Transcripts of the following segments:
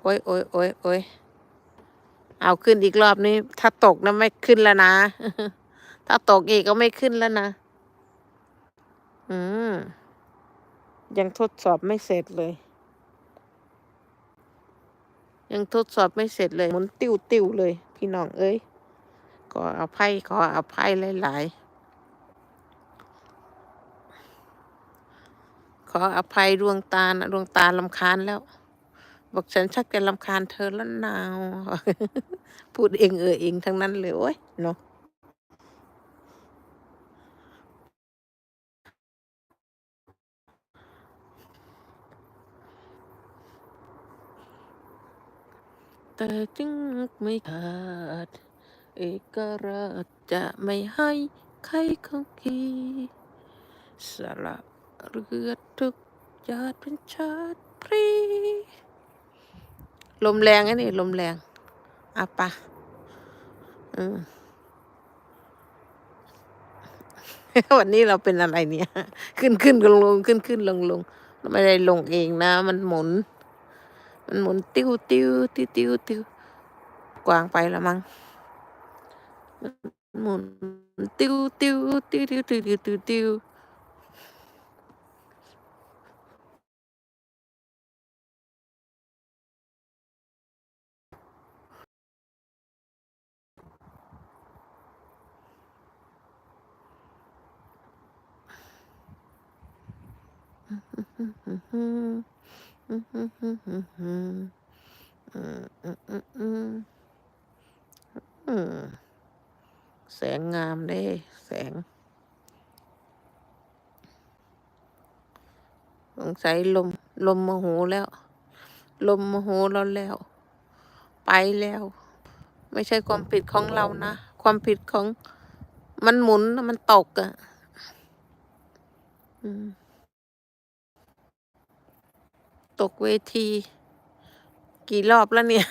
โอ้ยโอ้ยโอ้ยโอ้ยเอาขึ้นอีกรอบนี้ ถ้าตกนะไม่ขึ้นแล้วนะ ถ้าตกอีกก็ไม่ขึ้นแล้วนะ อืม ยังทดสอบไม่เสร็จเลย ยังทดสอบไม่เสร็จเลยหมุนติ้วติ้วเลย พี่น้องเอ้ยขออภัยขออภัยหลาย ๆ ขออภัยดวงตาดวงตาลำคาญแล้ว บอกฉันชักจะลำคาญเธอแล้วนาว พูดเองเออเองทั้งนั้นเลยโอ้ยเนาะแต่จึงไม่ขาด เอกราชจะไม่ให้ใครเขากีสละเรือทุกจาดเป็นชาติพรี ลมแรงไอ้นี่ ลมแรงอะปะอืมวันนี้เราเป็นอะไรเนี่ย ขึ้นขึ้นลงลงขึ้นขึ้นลงลงไม่ได้ลงเองนะ มันหมุน มันหมุนติ้วติ้วติ้วติ้วติ้วกวางไปล้วมั้งมันหมุนติ้วติ้วติ้วติ้วติ้วติ้ว แสงงามเด้ แสง สงสัยลม ลมโมโหแล้ว ลมโมโหเราแล้ว ไปแล้ว ไม่ใช่ความผิดของเรานะ ความผิดของมันหมุนมันตกอะ่ะ อืม ตกเวที กี่รอบแล้วเนี่ย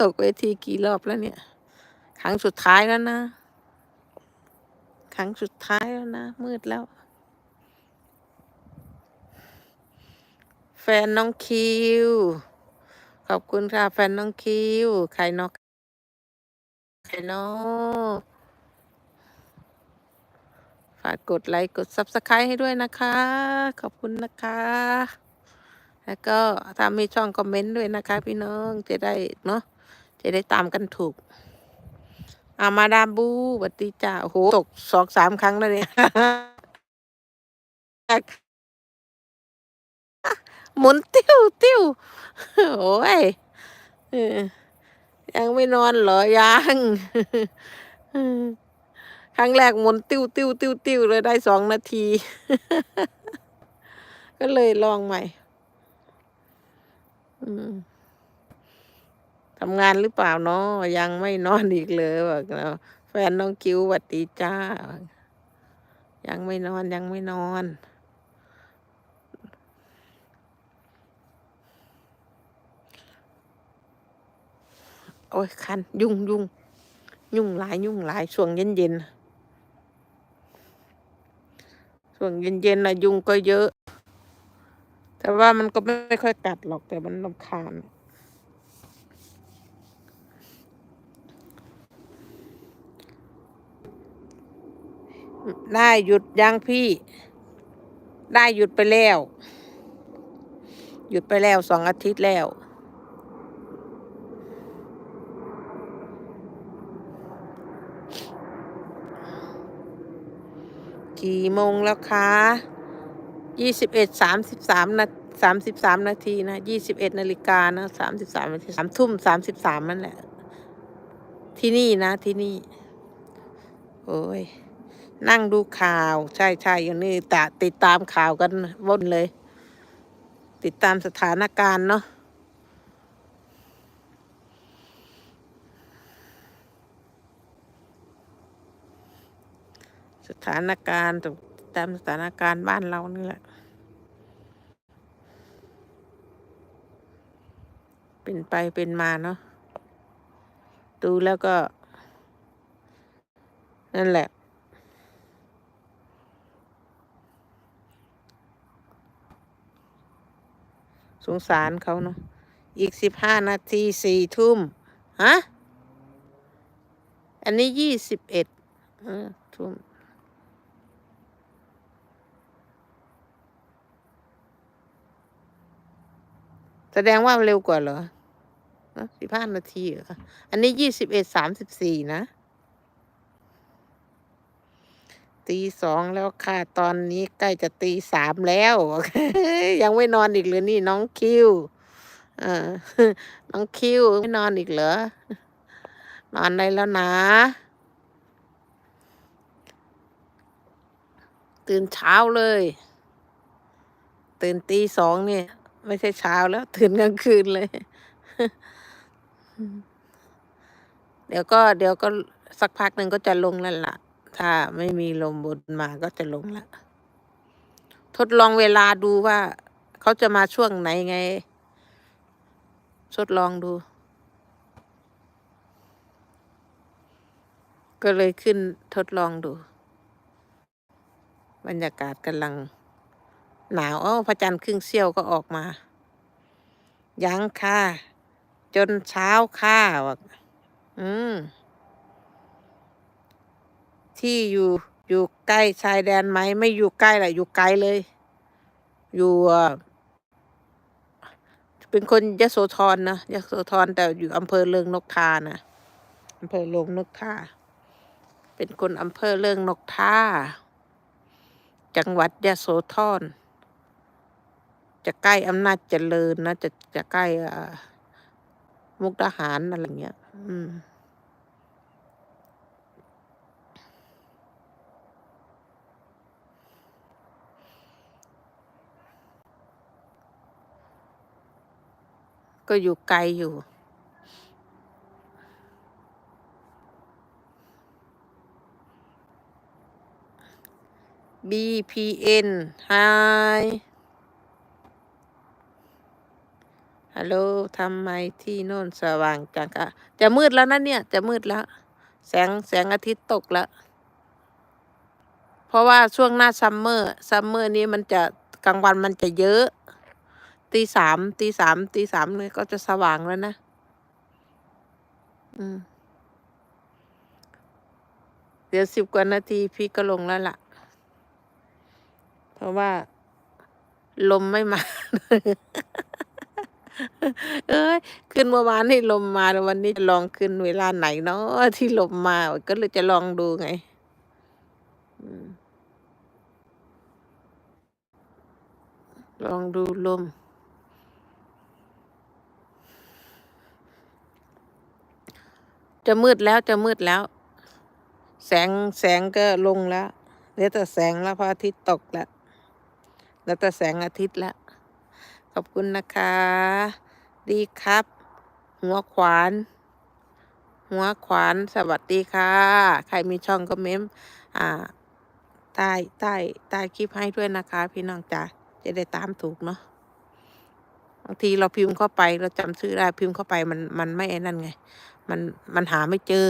ตกเวทีกี่รอบแล้วเนี่ย ครั้งสุดท้ายแล้วนะ ครั้งสุดท้ายแล้วนะ มืดแล้ว แฟนน้องคิว ขอบคุณค่ะ แฟนน้องคิว ใครนอกใครนอกากกดไลค์กด subscribe ให้ด้วยนะคะ ขอบคุณนะคะ แล้วก็ถ้ามีช่องคอมเมนต์ด้วยนะคะ พี่น้องจะได้เนาะจะได้ตามกันถูกอามาดามบูสวัสดีจ้าโหตกสองสามครั้งแล้วเนี่ยหมุนติ้วติ้วโอ้ยยังไม่นอนเหรอยัง ครั้งแรกหมุนติ้วติ้วติ้วติ้วเลยได้สองนาที ก็เลยลองใหม่ทำงานหรือเปล่าเนาะยังไม่นอนอีกเลยบอกเนาะแฟนน้องคิวหวัดดีจ้า ยังไม่นอนยังไม่นอนโอ้ยคัน ยุ่งยุ่งยุ่งหลายยุ่งหลายช่วงเย็นเย็นๆ ช่วนเย็นๆนะยุงก็เยอะ แต่ว่ามันก็ไม่ค่อยกัดหรอกแต่มันรำคาญได้หยุดยังพี่ ได้หยุดไปแล้ว หยุดไปแล้วสองอาทิตย์แล้ว กี่โมงแล้วคะยี่สิบเอ็ดสามสิบสามนาสามสิบสามนาทีนะยี่สิบเอ็ดนาฬิกานะสามสิบสามนาทีสามทุ่มสามสิบสามนั่นแหละ ที่นี่นะที่นี่ โอ้ย นั่งดูข่าว ใช่ใช่อย่างนี้ตะติดตามข่าวกันวนเลย ติดตามสถานการณ์เนาะ ถานการณ์ตามสถานการณ์บ้านเรานี่แหละ เป็นไปเป็นมาเนาะดูแล้วก็ นั่นแหละ สงสารเขาเนาะอีกสิบห้านาทีสี่ทุ่มฮะอันนี้ยี่สิบเอ็ดทุ่ม แสดงว่าเร็วกว่าเหรอสิบห้านาทีเหรอ อันนี้ยี่สิบเอ็ดสามสิบสี่นะ ตีสองแล้วค่ะ ตอนนี้ใกล้จะตีสามแล้ว ยังไม่นอนอีกเลยนี่น้องคิวเออน้องคิวไม่นอนอีกเหรอ นอนได้แล้วนะ ตื่นเช้าเลย ตื่นตีสองเนี่ย ไม่ใช่เช้าแล้ว ตื่นกลางคืนเลย เดี๋ยวก็เดี๋ยวก็สักพักหนึ่งก็จะลงแล้วล่ะ ถ้าไม่มีลมบนมาก็จะลงละทดลองเวลาดูว่า เขาจะมาช่วงไหนไง ทดลองดู ก็เลยขึ้นทดลองดู บรรยากาศกำลัง หนาว เอ้าพระจันทร์ครึ่งเสี้ยวก็ออกมา ยังค่ะ จนเช้าค่ะบอกอืม ที่อยู่อยู่ใกล้ชายแดนไหม ไม่อยู่ใกล้แหละอยู่ไกลเลย อยู่เป็นคนยโสธรนะยโสธรแต่อยู่อำเภอเลิงนกทานะอำเภอเลิงนกทาเป็นคนอำเภอเลิงนกทาจังหวัดยโสธร จะใกล้อำนาจเจริญนะจะจะใกล้มุกดาหารอะไรเงี้ย อืมก็อยู่ไกลอยู่ BPN Hi ฮัลโหลทำไมที่โน่นสว่างจังคะจะมืดแล้วนะเนี่ย จะมืดแล้ว แสงแสงอาทิตย์ตกแล้ว เพราะว่าช่วงหน้าซัมเมอร์ซัมเมอร์นี้มันจะกลางวันมันจะเยอะ ตีสามตีสามตีสามเนี่ยก็จะสว่างแล้วนะ อืม เดี๋ยวสิบกว่านาทีพี่ก็ลงแล้วล่ะ เพราะว่า ลมไม่มา เอ้ยขึ้นเมื่อวานให้ลมมาแล้ววันนี้จะลองขึ้นเวลาไหนเนาะที่ลมมาก็เลยจะลองดูไงอืมลองดูลม จะมืดแล้วจะมืดแล้ว แสงแสงก็ลงแล้วเหลือแต่แสงแล้วพระอาทิตย์ตกแล้วเหลือแต่แสงอาทิตย์แล้ว ขอบคุณนะคะ ดีครับ หัวขวาน หัวขวานสวัสดีค่ะ ใครมีช่องก็เม้มอ่าใต้ใต้ใต้คลิปให้ด้วยนะคะ พี่น้องจ๋าจะได้ตามถูกเนาะบางทีเราพิมพ์เข้าไปเราจำชื่อได้พิมพ์เข้าไปมันมันไม่ไอ้นั่นไง มันมันหาไม่เจอ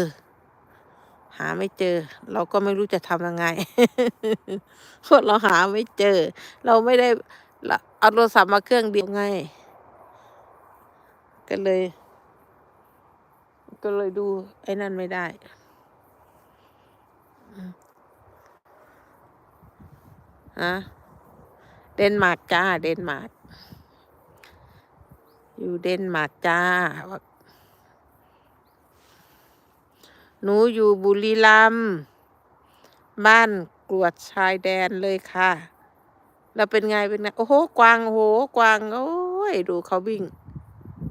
หาไม่เจอ เราก็ไม่รู้จะทำยังไงเพราะเราหาไม่เจอ เราไม่ได้ ละเอาโทรศัพท์มาเครื่องเดียวไง ก็เลย ก็เลยดู ไอ้นั่นไม่ได้ ฮะ เดนมาร์กจ้า เดนมาร์ก อยู่เดนมาร์กจ้า หนูอยู่บุรีรัมย์บ้านกรวดชายแดนเลยค่ะ แล้วเป็นไงเป็นไงโอ้โหกวางโอ้โหกวางโอ้ยดูเขาวิ่ง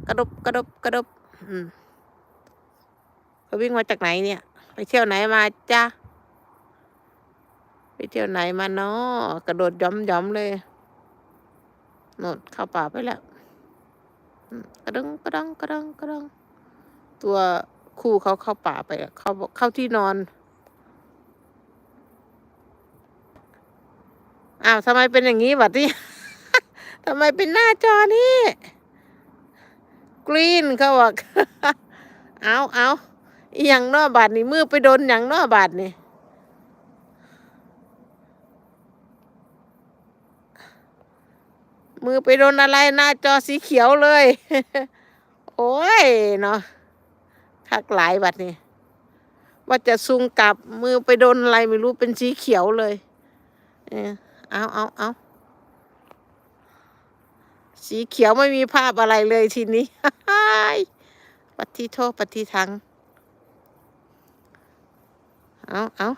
กระดบกระดบกระดบอืมเขาวิ่งมาจากไหนเนี่ย ไปเที่ยวไหนมาจ้าไปเที่ยวไหนมาเนาะกระโดดย้อมย้อมเลยโนดเข้าป่าไปแล้วกระดังกระดังกระดังกระดังตัวคู่เขาเข้าป่าไปแล้วเขาเข้าที่นอน อ้าวทำไมเป็นอย่างนี้บัดนี้ทำไมเป็นหน้าจอนี้กรีนเขาบอกเอาเอาอย่างนอบาดนี่มือไปโดนอย่างนอบาดนี่มือไปโดนอะไรหน้าจอสีเขียวเลย โอ้ยเนาะคักหลายบัดนี้ว่าจะซุงกลับมือไปโดนอะไรไม่รู้เป็นสีเขียวเลย เออ เอาเอาเอาสีเขียวไม่มีภาพอะไรเลยทีนี้ปฏิโทษปฏิทัง เอาเอา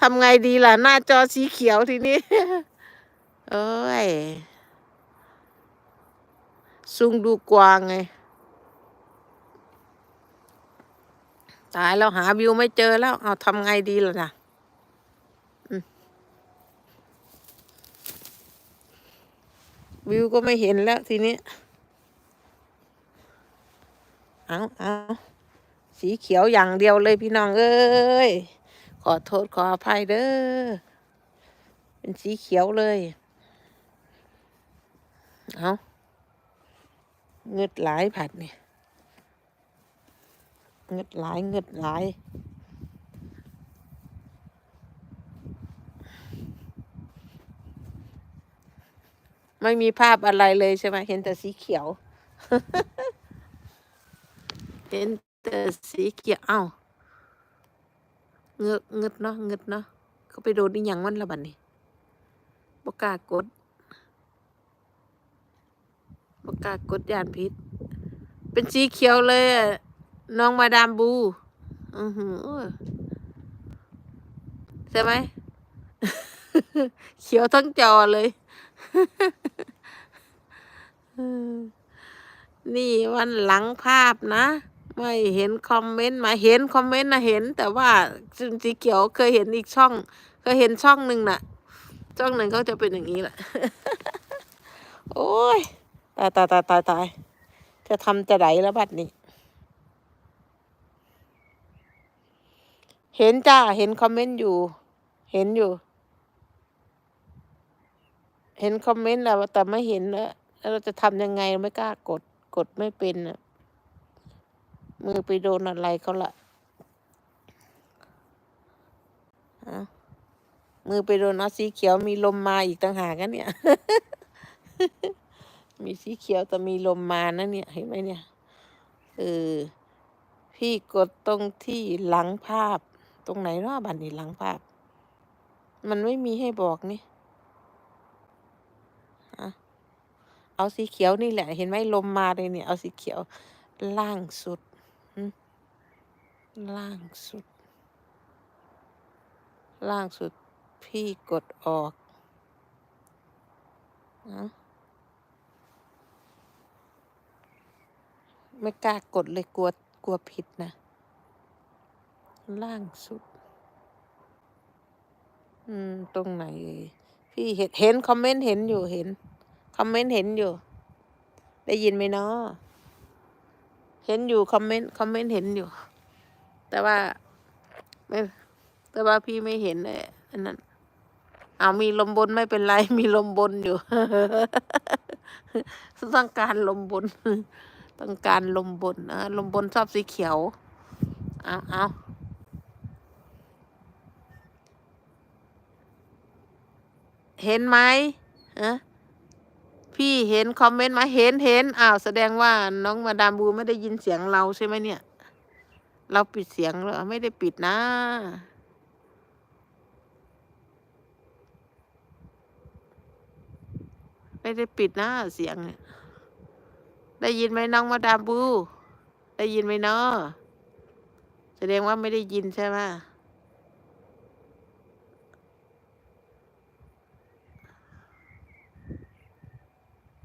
ทำไงดีล่ะ หน้าจอสีเขียวทีนี้ เอ้ย ซุงดูกวางไง ตายแล้วหาวิวไม่เจอแล้ว เอาทำไงดีล่ะนะอืม วิวก็ไม่เห็นแล้วทีนี้ เอาเอาสีเขียวอย่างเดียวเลยพี่น้องเอ้ย ขอโทษขออภัยเด้อ เป็นสีเขียวเลย เอาเงึดหลายผัดเนี่ยเงึดหลายเงึดหลาย ไม่มีภาพอะไรเลยใช่ไหมเห็นแต่สีเขียว เห็นแต่สีเขียวเอ้าเงึดเงึดเนาะเงึดเนาะเขาไปโดนนี่ยังมันละบัดนี้บกากดบกากดยานพิษ เป็นสีเขียวเลยน้องมาดามบู อือหือใช่ไหม เขียวทั้งจอเลย นี่วันหลังภาพนะ ไม่เห็นคอมเมนต์มาเห็นคอมเมนต์นะเห็น แต่ว่าสีเขียวเคยเห็นอีกช่อง เคยเห็นช่องหนึ่งน่ะ ช่องหนึ่งเขาจะเป็นอย่างนี้แหละโอ้ยตายตายตายตายตายจะทำจะไหนแล้วบัดนี้ เห็นจ้า เห็นคอมเมนต์อยู่ เห็นอยู่ เห็นคอมเมนต์แล้วแต่ไม่เห็นแล้วแล้วเราจะทำยังไงไม่กล้ากด กดไม่เป็นอะมือไปโดนอะไรเขาละมือไปโดนเอาสีเขียวมีลมมาอีกต่างหากกันเนี่ย มีสีเขียวแต่มีลมมานะเนี่ยเห็นไหมเนี่ยเออพี่กดตรงที่หลังภาพ ตรงไหนเนาะบันนี้หลังภาพ มันไม่มีให้บอกนี่อะ เอาสีเขียวนี่แหละ เห็นไหมลมมาเลยเนี่ย เอาสีเขียว ล่างสุด ล่างสุด ล่างสุด พี่กดออกเอาไม่กล้ากดเลยกลัวกลัวผิดนะ ล่างสุด อืม ตรงไหน พี่เห็นเห็นคอมเมนต์เห็นอยู่เห็น คอมเมนต์เห็นอยู่ ได้ยินไหมเนาะเห็นอยู่คอมเมนต์คอมเมนต์เห็นอยู่ แต่ว่าไม่แต่ว่าพี่ไม่เห็นไอ้อันนั้นเอามีลมบนไม่เป็นไร มีลมบนอยู่ ต้องการลมบน ต้องการลมบนนะลมบนชอบสีเขียว เอาเอาเห็นไหมฮะ พี่เห็นคอมเมนต์มาเห็นเห็นอ้าวแสดงว่าน้องมาดามบูไม่ได้ยินเสียงเราใช่ไหมเนี่ย เราปิดเสียงเหรอไม่ได้ปิดนะ ไม่ได้ปิดนะเสียงเนี่ยได้ยินไหมน้องมาดามบู ได้ยินไหมเนาะแสดงว่าไม่ได้ยินใช่ไหม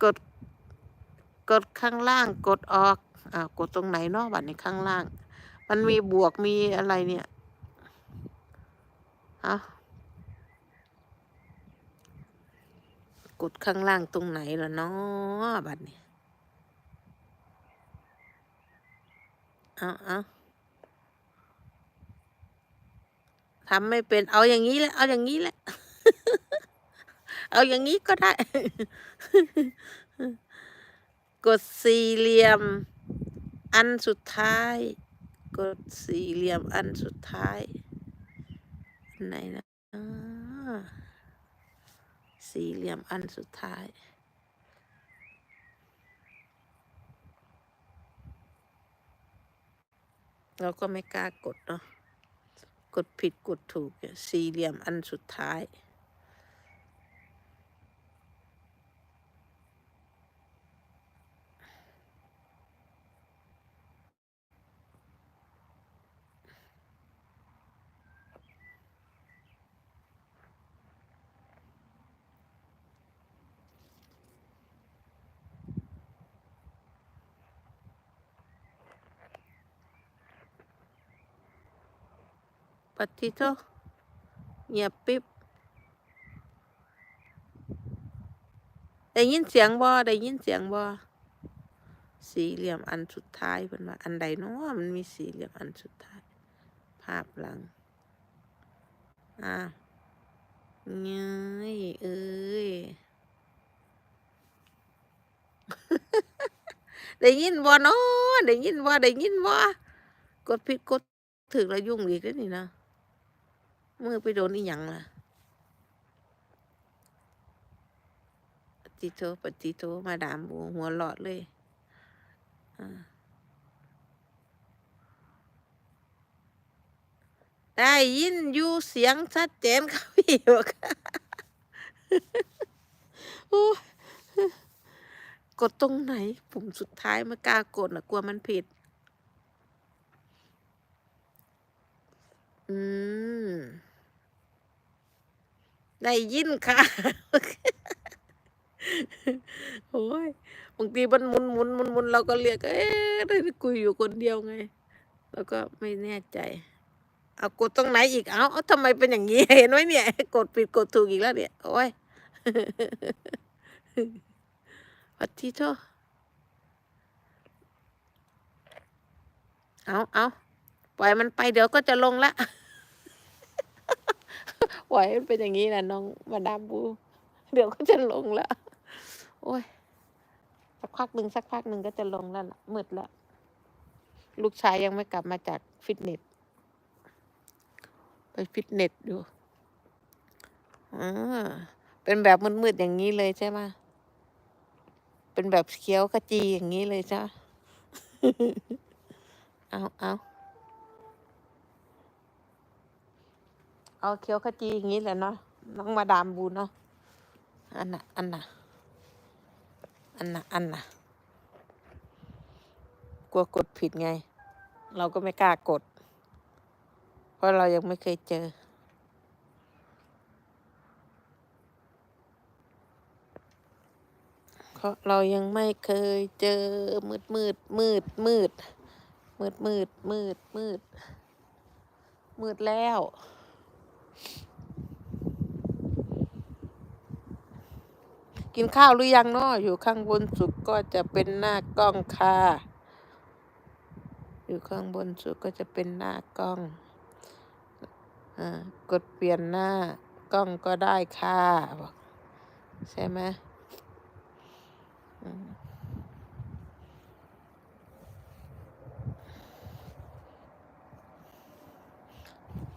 กด กดข้างล่างกดออกอ่ากดตรงไหนเนาะบัดในข้างล่าง มันมีบวกมีอะไรเนี่ยเอากดข้างล่างตรงไหนล่ะเนาะบัดนี้เอาเอาทำไม่เป็นเอาอย่างนี้แหละเอาอย่างนี้แหละ เอาอย่างนี้ก็ได้ กดสี่เหลี่ยม อันสุดท้าย กดสี่เหลี่ยมอันสุดท้ายไหนนะสี่เหลี่ยมอันสุดท้ายเราก็ไม่กล้ากดเนาะ กดผิดกดถูกสี่เหลี่ยมอันสุดท้าย ปฏิโทเงียบปิ๊บ ได้ยินเสียงบ่ได้ยินเสียงบ่สี่เหลี่ยมอันสุดท้ายเป็นว่าอันใดเนาะมันมีสี่เหลี่ยมอันสุดท้าย ภาพหลัง อ่าเงยเอ้ย ได้ยินบ่เนาะได้ยินบ่ได้ยินบ่กดผิดกดถึกแล้วยุ่งอีกแล้วนี่นะ มือไปโดนอีหยังล่ะปฏิโทปฏิโทมาดามบูหัวหลอดเลยได้ยินอยู่เสียงชัดเจนครับพี่บอกกดตรงไหนปุ่มสุดท้ายไม่กล้ากดนะกลัวมันผิด อืม ได้ยินค่ะ โอ้ย บางทีมันหมุนหมุนหมุนหมุนเราก็เรียก เอ๊ะได้คุยอยู่คนเดียวไง แล้วก็ไม่แน่ใจเอากดตรงไหนอีก เอาเอาทำไมเป็นอย่างนี้ เห็นไหมเนี่ย กดผิดกดถูกอีกแล้วเนี่ย โอ้ยปัดที่โทษเอาเอาปล่อยมันไปเดี๋ยวก็จะลงละ ปล่อยมันเป็นอย่างนี้นะน้องมาดามบู เดี๋ยวก็จะลงละโอ้ยสักพักหนึ่งสักพักหนึ่งก็จะลงแล้วล่ะมืดแล้วลูกชายยังไม่กลับมาจากฟิตเนสไปฟิตเนสอยู่อ่าเป็นแบบมืดๆอย่างนี้เลยใช่ไหมเป็นแบบเขี้ยวขจีอย่างนี้เลยใช่ไหมเอาเอา เอาเขียวขจีอย่างนี้แหละเนาะน้องมาดามบูเนาะอันน่ะอันน่ะอันน่ะอันน่ะกลัวกดผิดไง เราก็ไม่กล้ากด เพราะเรายังไม่เคยเจอ เพราะเรายังไม่เคยเจอมืดมืดมืดมืดมืดมืดมืดมืดมืดแล้ว กินข้าวหรือยังเนาะอยู่ข้างบนสุดก็จะเป็นหน้ากล้องค่ะ อยู่ข้างบนสุดก็จะเป็นหน้ากล้องอ่ากดเปลี่ยนหน้ากล้องก็ได้ค่ะ ใช่ไหม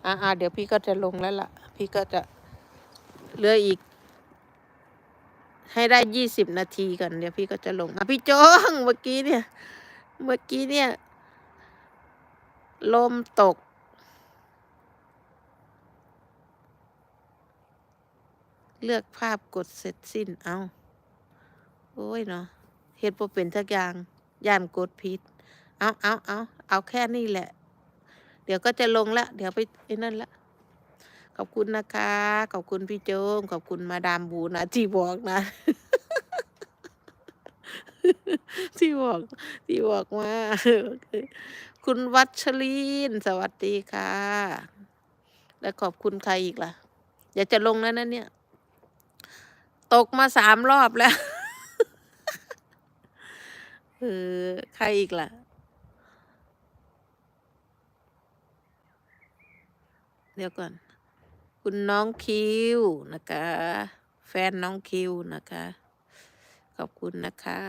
อ่าเดี๋ยวพี่ก็จะลงแล้วล่ะ พี่ก็จะเหลืออีก ให้ได้ยี่สิบนาทีก่อนเดี๋ยวพี่ก็จะลงอะพี่โจ้งเมื่อกี้เนี่ย เมื่อกี้เนี่ย ลมตก เลือกภาพกดเสร็จสิ้นเอาโอ้ยเนาะเฮ็ดบ่เป็นทักอย่างย่านกดผิด เอาเอาเอาเอาแค่นี้แหละ เดี๋ยวก็จะลงละ เดี๋ยวไปไอ้นั่นละ ขอบคุณนะคะ ขอบคุณพี่โจงขอบคุณมาดามบูนะที่บอกนะ ที่บอก ที่บอกมาคุณวัชรีน สวัสดีค่ะ และขอบคุณใครอีกล่ะ อยากจะลงแล้วนะเนี่ย ตกมาสามรอบแล้ว เออ ใครอีกล่ะ เดี๋ยวก่อน คุณน้องคิวนะคะ แฟนน้องคิวนะคะ ขอบคุณนะคะ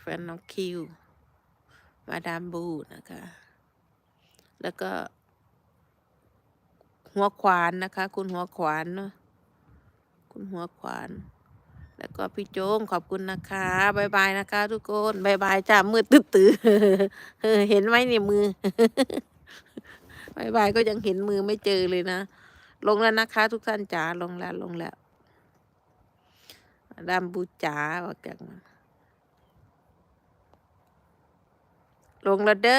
แฟนน้องคิว มาดามบูนะคะ แล้วก็ หัวขวานนะคะ คุณหัวขวานเนาะคุณหัวขวาน แล้วก็พี่โจงขอบคุณนะคะบายบายนะคะ ทุกคนบายบายจ้ามืดตื้อตื้อเห็นไหมเนี่ยมือ บายบายก็ยังเห็นมือไม่เจอเลยนะ ลงแล้วนะคะ ทุกท่านจ๋าลงแล้วลงแล้วดามบูจ๋าบอกจากมันลงแล้วเด้อ